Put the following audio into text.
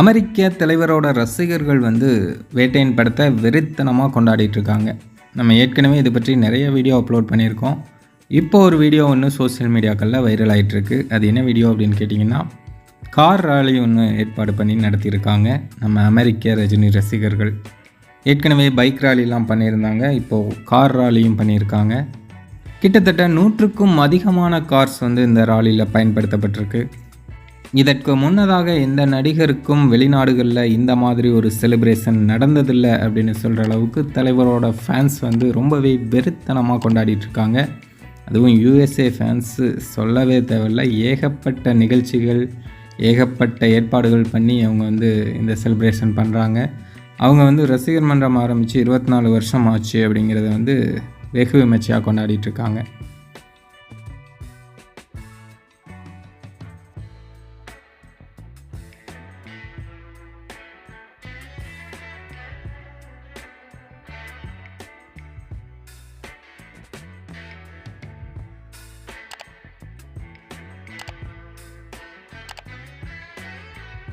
அமெரிக்க தலைவரோட ரசிகர்கள் வந்து வேட்டையின் படத்தை வெறித்தனமாக கொண்டாடிட்டு இருக்காங்க நம்ம ஏற்கனவே இது பற்றி நிறைய வீடியோ அப்லோட் பண்ணியிருக்கோம். இப்போ ஒரு வீடியோ ஒன்று சோஷியல் மீடியாக்களில் வைரல் ஆகிட்டுருக்கு அது என்ன வீடியோ அப்படின்னு கேட்டிங்கன்னா கார் ராலி ஒன்று ஏற்பாடு பண்ணி நடத்தியிருக்காங்க நம்ம அமெரிக்க ரஜினி ரசிகர்கள். ஏற்கனவே பைக் ராலிலாம் பண்ணியிருந்தாங்க. இப்போது கார் ராலியும் பண்ணியிருக்காங்க. கிட்டத்தட்ட நூற்றுக்கும் அதிகமான கார்ஸ் வந்து இந்த ராலியில் பயன்படுத்தப்பட்டிருக்கு. இதற்கு முன்னதாக எந்த நடிகருக்கும் வெளிநாடுகளில் இந்த மாதிரி ஒரு செலிப்ரேஷன் நடந்ததில்லை அப்படின்னு சொல்கிற அளவுக்கு தலைவரோட ஃபேன்ஸ் வந்து ரொம்பவே வெறித்தனமாக கொண்டாடிட்டு இருக்காங்க. அதுவும் யூஎஸ்ஏ ஃபேன்ஸு சொல்லவே தேவையில்ல. ஏகப்பட்ட நிகழ்ச்சிகள் ஏகப்பட்ட ஏற்பாடுகள் பண்ணி அவங்க வந்து இந்த செலிப்ரேஷன் பண்ணுறாங்க அவங்க வந்து ரசிகர் மன்றம் ஆரம்பித்து இருபத்தி நாலு வருஷம் ஆச்சு அப்படிங்கிறத வந்து வெகு விமர்சையாக கொண்டாடிட்டு இருக்காங்க.